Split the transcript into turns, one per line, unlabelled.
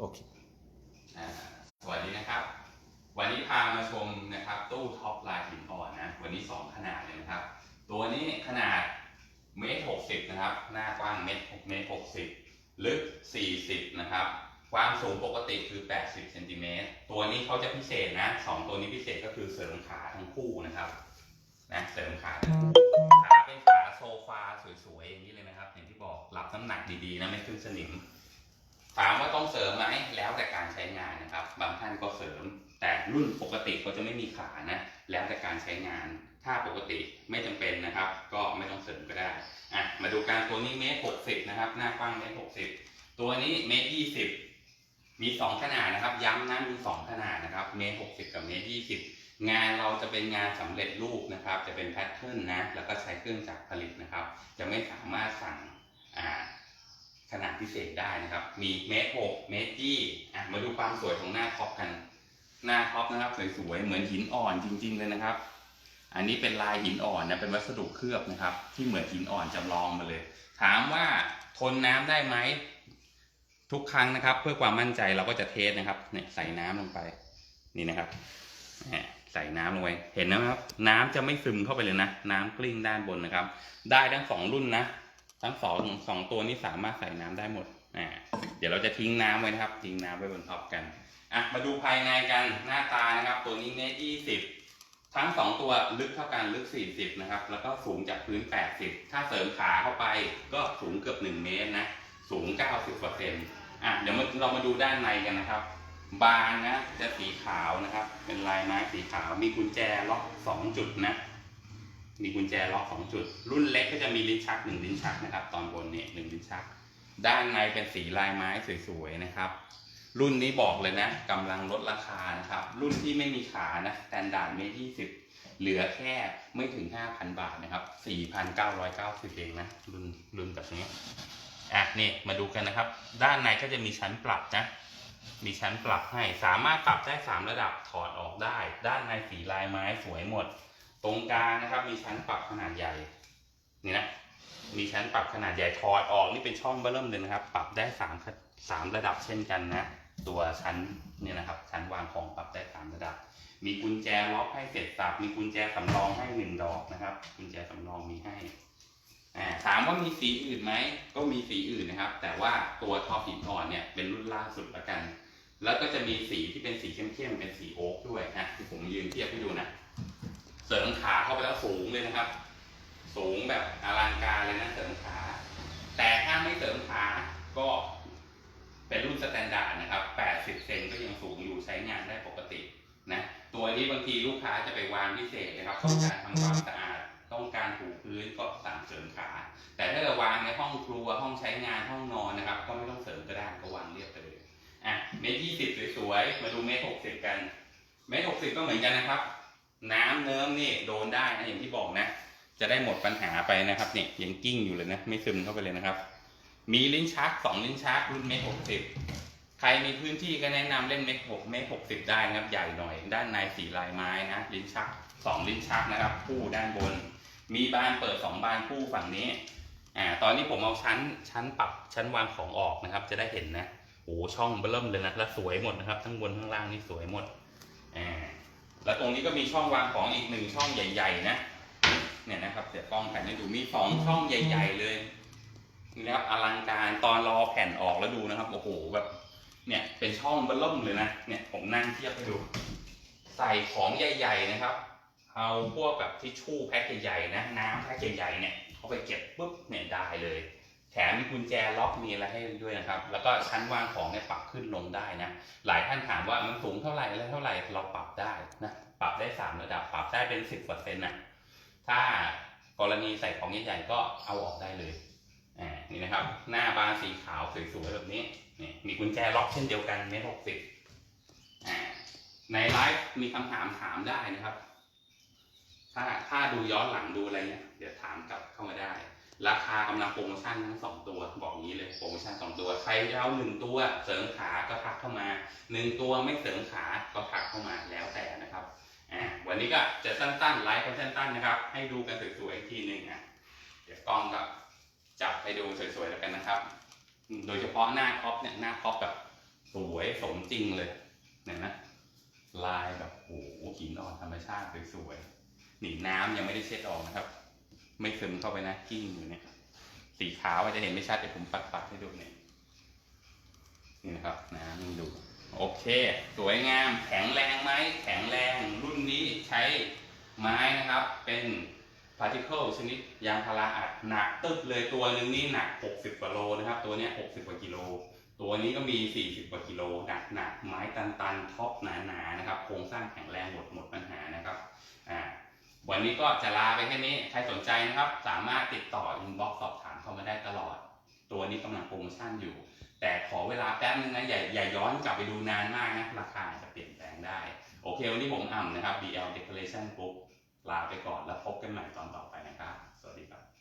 โอเค
สวัสดีนะครับ วันนี้พามาชมนะครับตู้ท็อปลายหินอ่อนนะ วันนี้ 2 ขนาดเลยนะครับ ตัวนี้ขนาดเมตรหกสิบนะครับ หน้ากว้างเมตรหกเมตรหกสิบลึก40นะครับ ความสูงปกติคือ80เซนติเมตร ตัวนี้เขาจะพิเศษนะสองตัวนี้พิเศษก็คือเสริมขาทั้งคู่นะครับนะเสริมขาขาเป็นขาโซฟาสวยๆอย่างนี้เลยนะครับ อย่างที่บอกรับน้ำหนักดีๆนะไม่ขึ้นสนิม ถามว่าต้องเสริมไหมแล้วแต่การใช้งานนะครับ บางท่านก็เสริม แต่รุ่นปกติเขาจะไม่มีขานะแล้วแต่การใช้งาน ถ้าปกติไม่จำเป็นนะครับ ก็ไม่ต้องเสริมก็ได้อะมาดูการตัวนี้เมตรหกสิบนะครับ หน้ากว้างเมตรหกสิบตัวนี้เมตรยี่สิบมีสองขนาดนะครับ ย้ำนะมีสองขนาดนะครับ เมตรหกสิบกับเมตรยี่สิบงานเราจะเป็นงานสำเร็จรูปนะครับ จะเป็นแพทเทิร์นนะแล้วก็ใช้เครื่องจักรผลิตนะครับ จะไม่สามารถสั่งอ่า ขนาดพิเศษได้นะครับ มีเมตรหกเมตรยี่อะมาดูความสวยของหน้าท็อปกัน หน้าท็อปนะครับ สวยๆเหมือนหินอ่อนจริง ๆ เลยนะครับ อันนี้เป็นลายหินอ่อนนะเป็นวัสดุเคลือบนะครับ ที่เหมือนหินอ่อนจำลองมาเลย ถามว่าทนน้ำได้ไหมทุกครั้งนะครับ เพื่อความมั่นใจเราก็จะเทสนะครับเนี่ยใส่น้ำลงไปนี่นะครับใส่น้ำลงไปเห็นนะครับ น้ำจะไม่ซึมเข้าไปเลยนะ น้ำกลิ้งด้านบนนะครับ ได้ทั้งสองรุ่นนะ ทั้งสองสองตัวนี้สามารถใส่น้ำได้หมดอ่าเดี๋ยวเราจะทิ้งน้ำไว้นะครับ ทิ้งน้ำไว้บนท็อปกันอะมาดูภายในกันหน้าตานะครับ ตัวนี้เมตรยี่สิบทั้งสองตัวลึกเท่ากันลึก 40 นะครับ แล้วก็สูงจากพื้น 80 ถ้าเสริมขาเข้าไปก็สูงเกือบ 1 เมตรนะ สูง 90เปอร์เซ็นต์อะเดี๋ยวมาเรามาดูด้านในกันนะครับ บานนะจะสีขาวนะครับ เป็นลายไม้สีขาวมีกุญแจล็อก 2 จุดนะ มีกุญแจล็อก2จุด รุ่นเล็กก็จะมีลิ้นชัก1ลิ้นชักนะครับ ตอนบนเนี่ยหนึ่งลิ้นชัก ด้านในเป็นสีลายไม้สวยๆนะครับ รุ่นนี้บอกเลยนะกำลังลดราคานะครับ รุ่นที่ไม่มีขานะสแตนดาร์ดเมตรยี่สิบเหลือแค่ไม่ถึง 5,000 บาทนะครับ 4,990 เองนะ รุ่นรุ่นแบบนี้ อะนี่มาดูกันนะครับ ด้านในก็จะมีชั้นปรับนะ มีชั้นปรับให้สามารถปรับได้ 3 ระดับถอดออกได้ ด้านในสีลายไม้สวยหมด ตรงกลางนะครับ มีชั้นปรับขนาดใหญ่นี่นะมีชั้นปรับขนาดใหญ่ถอดออกนี่เป็นช่องเบื้อเริ่มเลยนะครับ ปรับได้สามสามระดับเช่นกันนะ ตัวชั้นเนี่ยนะครับชั้นวางของปรับได้สามระดับ มีกุญแจล็อกให้เสร็จสับมีกุญแจสำรองให้หนึ่งดอกนะครับ กุญแจสำรองมีให้อ่าถามว่ามีสีอื่นไหมก็มีสีอื่นนะครับ แต่ว่าตัวท็อปหินอ่อนเนี่ยเป็นรุ่นล่าสุดละกัน แล้วก็จะมีสีที่เป็นสีเข้มๆเป็นสีโอ๊กด้วยนะที่ผมยืนเทียบให้ดูนะ เสริมขาเข้าไปแล้วสูงเลยนะครับ สูงแบบอลังการเลยนะเสริมขา แต่ถ้าไม่เสริมขาก็เป็นรุ่นสแตนดาร์ดนะครับ 80 เซนก็ยังสูงอยู่ใช้งานได้ปกตินะ ตัวนี้บางทีลูกค้าจะไปวางพิเศษนะครับต้องการทำความสะอาด ต้องการถูพื้นก็สั่งเสริมขา แต่ถ้าเราวางในห้องครัวห้องใช้งานห้องนอนนะครับ ก็ไม่ต้องเสริมก็ได้ก็วางเรียบไปเลย อะ เมตรยี่สิบสวยๆ มาดูเมตรหกสิบกัน เมตรหกสิบก็เหมือนกันนะครับ น้ำเนิ้มนี่โดนได้นะอย่างที่บอกนะ จะได้หมดปัญหาไปนะครับเนี่ยยังกิ้งอยู่เลยนะไม่ซึมเข้าไปเลยนะครับ มีลิ้นชักสองลิ้นชักรุ่นเมตรหกสิบใครมีพื้นที่ก็แนะนำเล่นเมตรหกเมตรหกสิบได้นะครับใหญ่หน่อย ด้านในสีลายไม้นะลิ้นชักสองลิ้นชักนะครับ คู่ด้านบน มีบานเปิดสองบานคู่ฝั่งนี้อ่าตอนนี้ผมเอาชั้นชั้นปรับชั้นวางของออกนะครับ จะได้เห็นนะโอ้ช่องเบิ่มเลยนะแล้วสวยหมดนะครับ ทั้งบนทั้งล่างนี่สวยหมดอ่า แล้วตรงนี้ก็มีช่องวางของอีกหนึ่งช่องใหญ่ ๆ นะ เนี่ยนะครับ เดี๋ยวกล้องแผ่นให้ดูมีสองช่องใหญ่ ๆ เลยนี่นะครับอลังการตอนรอแผ่นออกแล้วดูนะครับ โอ้โหแบบ เนี่ยเป็นช่องเบิ่มเลยนะ เนี่ยผมนั่งเทียบให้ดู ใส่ของใหญ่ ๆ นะครับ เอาพวกแบบทิชชู่แพ็คใหญ่ๆนะ น้ำแพ็คใหญ่ๆเนี่ยเขาไปเก็บปุ๊บเนี่ยได้เลย แถมมีกุญแจล็อกมีอะไรให้ด้วยนะครับ แล้วก็ชั้นวางของเนี่ยปรับขึ้นลงได้นะ หลายท่านถามว่ามันสูงเท่าไหร่แล้วเท่าไหร่เราปรับได้นะ ปรับได้สามระดับ ปรับได้เป็นสิบเปอร์เซ็นต์นะถ้ากรณีใส่ของใหญ่ๆก็เอาออกได้เลย อ่า นี่นะครับ หน้าบานสีขาวสวยๆแบบนี้ นี่มีกุญแจล็อกเช่นเดียวกันเมตรหกสิบอ่า ในไลฟ์มีคำถามถามได้นะครับ ถ้าถ้าดูย้อนหลังดูอะไรเนี่ย เดี๋ยวถามกลับเข้ามาได้ ราคากำลังโปรโมชั่นทั้งสองตัวบอกงี้เลยโปรโมชั่นสองตัวใครจะเอาหนึ่งตัวเสริมขาก็ทักเข้ามาหนึ่งตัวไม่เสริมขาก็ทักเข้ามาแล้วแต่นะครับอ่าวันนี้ก็จะสั้นๆไลฟ์กันสั้นๆนะครับ ให้ดูกันสวยๆอีกทีหนึ่งอะเดี๋ยวกล้องก็จับให้ดูสวยๆแล้วกันนะครับ โดยเฉพาะหน้าท็อปเนี่ยหน้าท็อปแบบสวยสมจริงเลยเห็นไหมลายแบบโอ้โหหินอ่อนธรรมชาติสวยๆหนีน้ำยังไม่ได้เช็ดออกนะครับ ไม่ซึมเข้าไปนะกิ้งอยู่เนี่ย สีขาวอาจจะเห็นไม่ชัดเดี๋ยวผมปัดปัดๆให้ดูเนี่ยนี่นะครับน้ำยังดู โอเค สวยงาม แข็งแรงไหมแข็งแรงรุ่นนี้ใช้ไม้นะครับ เป็นพาร์ติเคิลชนิดยางพาราอัดหนักตึ๊บเลยตัวหนึงนี่หนัก 60กว่าโลนะครับ ตัวนี้60กว่ากิโล ตัวนี้ก็มี 40กว่ากิโลหนักหนักไม้ตันตันๆท็อปหนาๆนะครับ โครงสร้างแข็งแรงหมดหมดปัญหานะครับอ่า วันนี้ก็จะลาไปแค่นี้ ใครสนใจนะครับ สามารถติดต่ออินบ็อกซ์สอบถามเข้ามาได้ตลอด ตัวนี้กำลังโปรโมชั่นอยู่ แต่ขอเวลาแป๊บนึงนะ อย่าอย่าย้อนกลับไปดูนานมากนะ ราคาอาจจะเปลี่ยนแปลงได้ โอเค วันนี้ผมอ่ำนะครับ BL Decoration Group ลาไปก่อนแล้วพบกันใหม่ตอนต่อไปนะครับ สวัสดีครับ